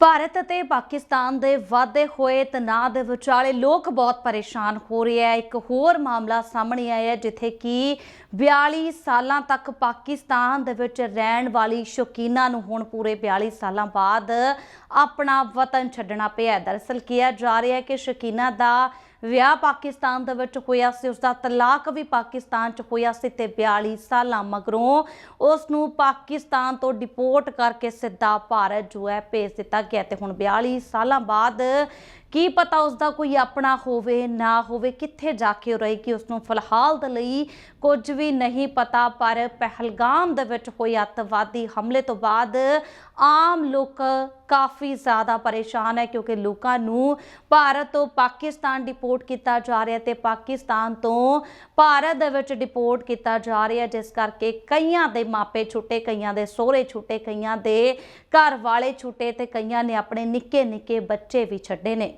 ਭਾਰਤ ਅਤੇ ਪਾਕਿਸਤਾਨ ਦੇ ਵਾਧੇ ਹੋਏ ਤਣਾਅ ਦੇ ਵਿਚਾਲੇ ਲੋਕ ਬਹੁਤ ਪਰੇਸ਼ਾਨ ਹੋ ਰਹੇ ਹੈ ਇੱਕ ਹੋਰ ਮਾਮਲਾ ਸਾਹਮਣੇ ਆਇਆ ਹੈ, ਜਿੱਥੇ ਕਿ 42 ਸਾਲਾਂ ਤੱਕ ਪਾਕਿਸਤਾਨ ਦੇ ਵਿੱਚ ਰਹਿਣ ਵਾਲੀ ਸ਼ੌਕੀਨਾ ਨੂੰ ਹੁਣ ਪੂਰੇ 42 ਸਾਲਾਂ ਬਾਅਦ ਆਪਣਾ ਵਤਨ ਛੱਡਣਾ ਪਿਆ ਹੈ। ਦਰਅਸਲ ਕਿਹਾ ਜਾ ਰਿਹਾ ਹੈ ਕਿ ਸ਼ੌਕੀਨਾ ਦਾ ਵਿਆਹ ਪਾਕਿਸਤਾਨ ਦੇ ਵਿੱਚ ਹੋਇਆ ਸੀ ਉਸ ਦਾ ਤਲਾਕ ਵੀ ਪਾਕਿਸਤਾਨ 'ਚ ਹੋਇਆ ਸੀ ਤੇ 42 ਸਾਲਾਂ ਮਗਰੋਂ ਉਸ ਨੂੰ ਪਾਕਿਸਤਾਨ ਤੋਂ ਡਿਪੋਰਟ ਕਰਕੇ ਸਿੱਧਾ ਭਾਰਤ ਜੋ ਹੈ ਭੇਜ ਦਿੱਤਾ ਗਿਆ ਤੇ ਹੁਣ 42 ਸਾਲਾਂ ਬਾਅਦ ਕੀ ਪਤਾ ਉਸ ਦਾ ਕੋਈ ਆਪਣਾ ਹੋਵੇ, ਨਾ ਹੋਵੇ, ਕਿੱਥੇ ਜਾ ਕੇ ਉਹ ਰਹੇਗੀ ਉਸ ਨੂੰ ਫਿਲਹਾਲ ਦੇ ਲਈ ਕੁਝ ਵੀ ਨਹੀਂ ਪਤਾ, ਪਰ ਪਹਿਲਗਾਮ ਦੇ ਵਿੱਚ ਹੋਏ ਅੱਤਵਾਦੀ ਹਮਲੇ ਤੋਂ ਬਾਅਦ ਆਮ ਲੋਕ ਕਾਫੀ ਜ਼ਿਆਦਾ ਪਰੇਸ਼ਾਨ ਹੈ ਕਿਉਂਕਿ ਲੋਕਾਂ ਨੂੰ ਭਾਰਤ ਤੋਂ ਪਾਕਿਸਤਾਨ ਡਿਪੋਰਟ ਕੀਤਾ ਜਾ ਰਿਹਾ ਤੇ ਪਾਕਿਸਤਾਨ ਤੋਂ ਭਾਰਤ ਦੇ ਵਿੱਚ ਡਿਪੋਰਟ ਕੀਤਾ ਜਾ ਰਿਹਾ, ਜਿਸ ਕਰਕੇ ਕਈਆਂ ਦੇ ਮਾਪੇ ਛੁੱਟੇ, ਕਈਆਂ ਦੇ ਸਹੁਰੇ ਛੁੱਟੇ, ਕਈਆਂ ਦੇ ਘਰ ਵਾਲੇ ਛੁੱਟੇ ਤੇ ਕਈਆਂ ਨੇ ਆਪਣੇ ਨਿੱਕੇ ਨਿੱਕੇ ਬੱਚੇ ਵੀ ਛੱਡੇ ਨੇ।